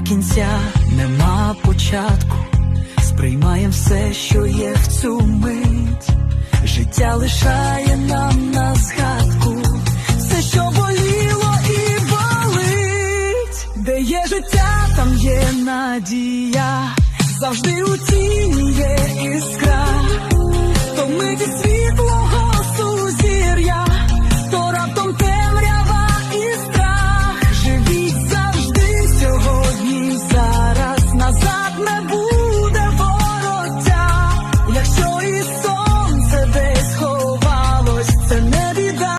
Кінця, нема початку, сприймає все, що є в цю мить, життя лишає нам на згадку, все, що боліло і болить, де є життя, там є надія, завжди у тіні є іскра, то ми від.